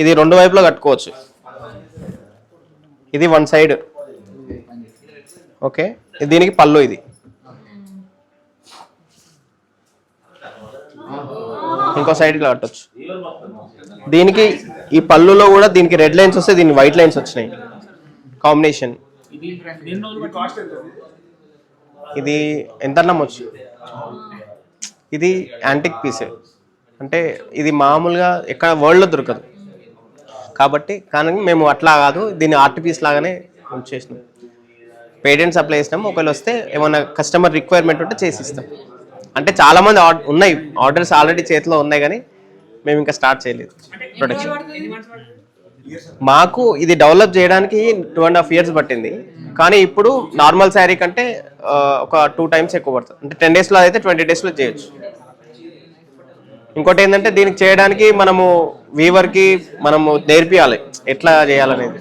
ఇది రెండు వైపులా కట్టుకోవచ్చు. ఇది వన్ సైడ్. ఓకే? దీనికి పళ్ళు ఇది. ఇంకో సైడ్ ఇలా కట్టొచ్చు. దీనికి ఈ పళ్ళులో కూడా దీనికి రెడ్ లైన్స్ వస్తే దీనికి వైట్ లైన్స్ వచ్చినాయి. కాంబినేషన్ ఇది ఎంత నమ్మొచ్చు ఇది యాంటిక్ పీస్ అంటే ఇది మామూలుగా ఎక్కడ వరల్డ్లో దొరకదు. కాబట్టి కానీ మేము అట్లా కాదు దీన్ని ఆర్ట్ పీస్ లాగానే చేసినాం. పేటెంట్స్ అప్లై చేసినాం ఒకవేళ వస్తే ఏమైనా కస్టమర్ రిక్వైర్మెంట్ ఉంటే చేసి ఇస్తాం. అంటే చాలా మంది ఆర్డర్ ఉన్నాయి. ఆర్డర్స్ ఆల్రెడీ చేతిలో ఉన్నాయి కానీ మేము ఇంకా స్టార్ట్ చేయలేదు. ప్రొడక్షన్ మాకు ఇది డెవలప్ చేయడానికి టూ అండ్ హాఫ్ ఇయర్స్ పట్టింది. కానీ ఇప్పుడు నార్మల్ శారీ కంటే ఒక టూ టైమ్స్ ఎక్కువ పడుతుంది. అంటే టెన్ డేస్లో అయితే ట్వంటీ డేస్లో చేయొచ్చు. ఇంకోటి ఏంటంటే దీనికి చేయడానికి మనము వీవర్కి మనము నేర్పియాలి. ఎట్లా చేయాలనేది?